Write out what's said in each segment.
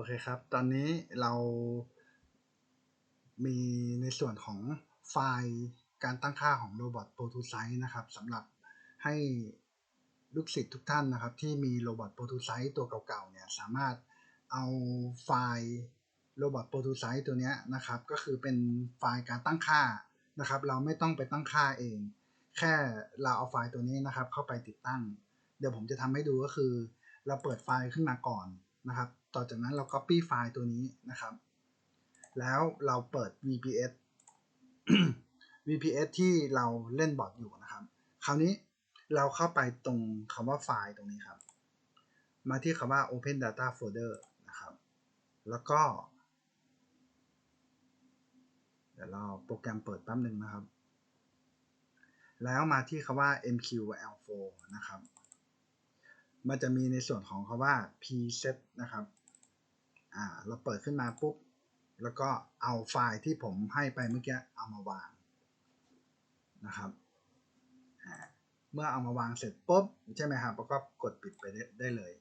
อเคครับ ตอนนี้เรามีในส่วนของไฟล์การตั้งค่าของ Robot Prototype นะครับสำหรับให้ลูกศิษย์ทุกท่านนะครับ ที่มี Robot Prototype ตัวเก่าๆเนี่ยสามารถเอาไฟล์ Robot Prototype ตัวนี้นะครับ ก็คือเป็นไฟล์การตั้งค่านะครับ เราไม่ต้องไปตั้งค่าเอง แค่เราเอาไฟล์ตัวนี้นะครับ เข้าไปติดตั้ง เดี๋ยวผมจะทำให้ดูก็คือ เราเปิดไฟล์ขึ้นมาก่อน นะครับ ต่อจากนั้นเรา Copy ไฟล์ตัวนี้นะครับ แล้วเราเปิด VPS VPS ที่เราเล่นบอร์ดอยู่นะครับ คราวนี้เราเข้าไปตรงคำว่าไฟล์ตรงนี้ครับ มาที่คำว่า Open Data Folder นะครับ แล้วก็ เดี๋ยวเราโปรแกรมเปิดแป๊บหนึ่งนะครับ แล้วมาที่คำว่า MQL4 นะครับ มันจะมีในส่วนของคำว่า preset นะครับ อ่า เราเปิดขึ้นมาปุ๊บ แล้วก็เอาไฟล์ที่ผมให้ไปเมื่อกี้เอามาวางนะครับเมื่อเอามาวางเสร็จปุ๊บใช่ไหมครับแล้วก็กดปิดไปได้เลย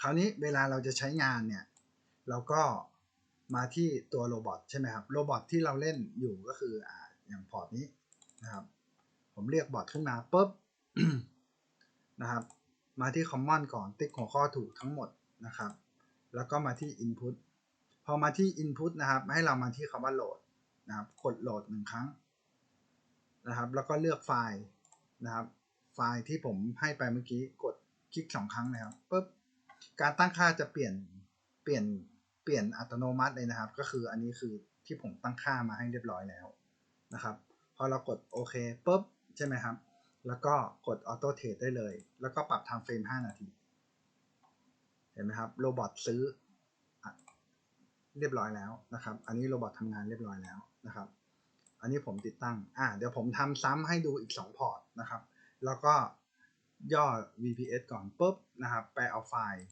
คราวนี้เวลาเราจะใช้งานเนี่ย เราก็มาที่ตัวโรบอทใช่ไหมครับ โรบอทที่เราเล่นอยู่ก็คือ อ่า อย่างพอร์ตนี้นะครับ ผมเรียกบอทขึ้นมาปุ๊บนะครับ มาที่ Common ก่อนติ๊กหัวข้อถูกทั้งหมดนะครับ แล้วก็มาที่ Input พอมาที่ Input นะครับ ให้เรามาที่คำว่าโหลดนะครับกดโหลดหนึ่งครั้งนะครับ แล้วก็เลือกไฟล์นะครับ ไฟล์ที่ผมให้ไปเมื่อกี้กดคลิกสองครั้งแล้วปุ๊บการตั้งค่าจะเปลี่ยนเปลี่ยนเปลี่ยนอัตโนมัติเลยนะครับ ก็คืออันนี้คือที่ผมตั้งค่ามาให้เรียบร้อยแล้วนะครับ พอเรากดโอเคปุ๊บใช่ไหมครับ แล้วก็กดออโต้เทรดได้เลย แล้วก็ปรับทม์เฟรม 5 นาที เห็นไหมครับโรบอทซื้อเรียบร้อยแล้วนะครับ อันนี้โรบอททำงานเรียบร้อยแล้วนะครับ อันนี้ผมติดตั้ง อ่าเดี๋ยวผมทำซ้ำให้ดูอีก 2 พอร์ตนะครับ แล้วก็ย่อ VPS ก่อนปุ๊บนะครับไปเอาไฟล์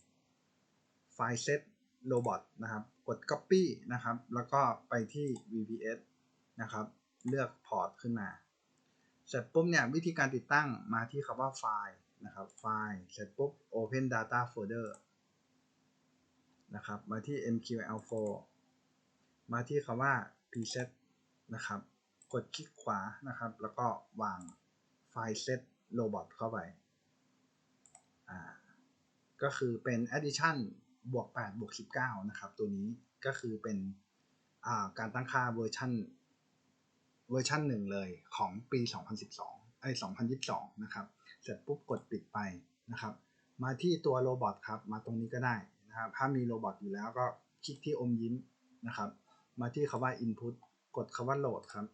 ไฟล์เซตโรบอทนะครับ กด Copy นะครับ แล้วก็ไปที่ VPS นะครับ เลือกพอร์ตขึ้นมา เสร็จปุ๊บเนี่ยวิธีการติดตั้งมาที่คำว่าไฟล์นะครับไฟล์เสร็จปุ๊บ Open Data Folder นะครับมาที่ MQL4 มาที่คำว่า preset นะครับกดคลิกขวานะครับ แล้วก็วางไฟล์ set robot เข้าไปอ่าก็คือเป็น addition บวก8บวก19 นะครับ ตัวนี้ก็คือเป็นาการตั้งค่าเวอร์ชัน เวอร์ชันหนึ่งเลยของปี 2012ไอ้2022 นะครับ เสร็จปุ๊บกดปิดไปนะครับ มาที่ตัวโรบอทครับ มาตรงนี้ก็ได้นะครับ ถ้ามีโรบอทอยู่แล้วก็คลิกที่อมยิ้มนะครับ มาที่คำว่า input กดคำว่าโหลดครับ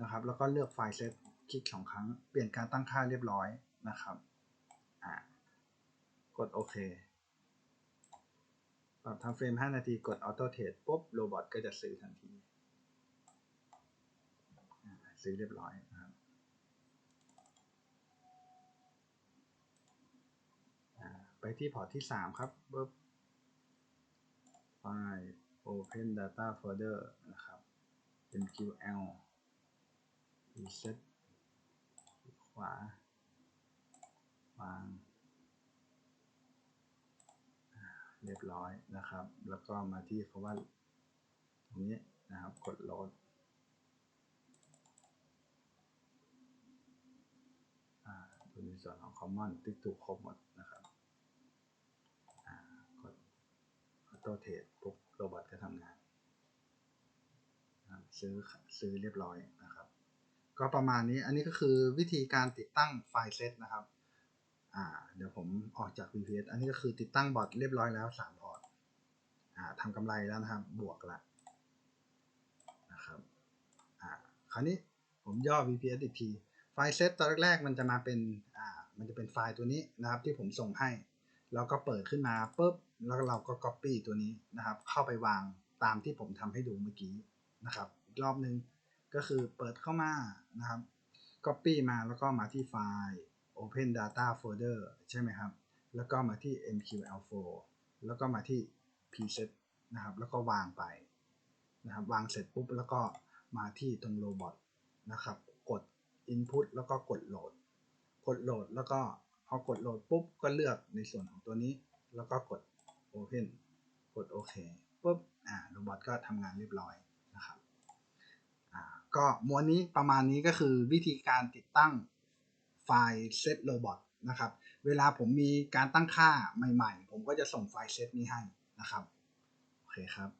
นะครับ แล้วก็เลือกไฟล์เซตคลิกสองครั้ง เปลี่ยนการตั้งค่าเรียบร้อยนะครับอ่ากดโอเคปรับทำเฟรม 5 นาที กดออโต้เทรดปุ๊บ โรบอทก็จะซื้อทันที ซื้อเรียบร้อยนะครับไปที่พอร์ตที่ 3 ครับปุ๊บไฟล์ Open Data Folder นะครับ MQL reset ขวาวางเรียบร้อยนะครับ แล้วก็มาที่คาว่าตรงนี้นะครับ กดโหลดตัวใน ส่วนของ Common ติ๊กถูกครบหมดนะครับกดออโต้เทรดปุ๊บโรบอทก็ทำงานซื้อซื้อเรียบร้อยนะครับ ก็ประมาณนี้อันนี้ก็คือวิธีการติดตั้งไฟล์เซตนะครับอ่าเดี๋ยวผมออกจาก VPS อันนี้ก็คือติดตั้งบอทเรียบร้อยแล้ว3พอร์ตอ่าทำกำไรแล้วนะครับ บวกละนะครับอ่าคราวนี้ผมย่อ VPS อีกที ไฟล์เซตตอนแรกมันจะมาเป็นอ่า มันจะเป็นไฟล์ตัวนี้นะครับที่ผมส่งให้ แล้วก็เปิดขึ้นมาปุ๊บแล้วเราก็ Copy ตัวนี้นะครับ เข้าไปวางตามที่ผมทำให้ดูเมื่อกี้นะครับอีกรอบนึงก็คือเปิดเข้ามานะครับ Copy มาแล้วก็มาที่ไฟล์ Open Data Folder ใช่ไหมครับ แล้วก็มาที่ MQL4 แล้วก็มาที่ preset นะครับ แล้วก็วางไปนะครับ วางเสร็จปุ๊บแล้วก็มาที่ตรง robot นะครับ กด input แล้วก็กดโหลด กดโหลดแล้วก็พอกดโหลดปุ๊บก็เลือกในส่วนของตัวนี้ แล้วก็กด open กดโอเคปุ๊บอ่าโรบอทก็ทำงานเรียบร้อยนะครับอ่าก็ม้วนนี้ประมาณนี้ก็คือวิธีการติดตั้งไฟล์เซตโรบอทนะครับเวลาผมมีการตั้งค่าใหม่ๆ ผมก็จะส่งไฟล์เซตนี้ให้นะครับ โอเคครับ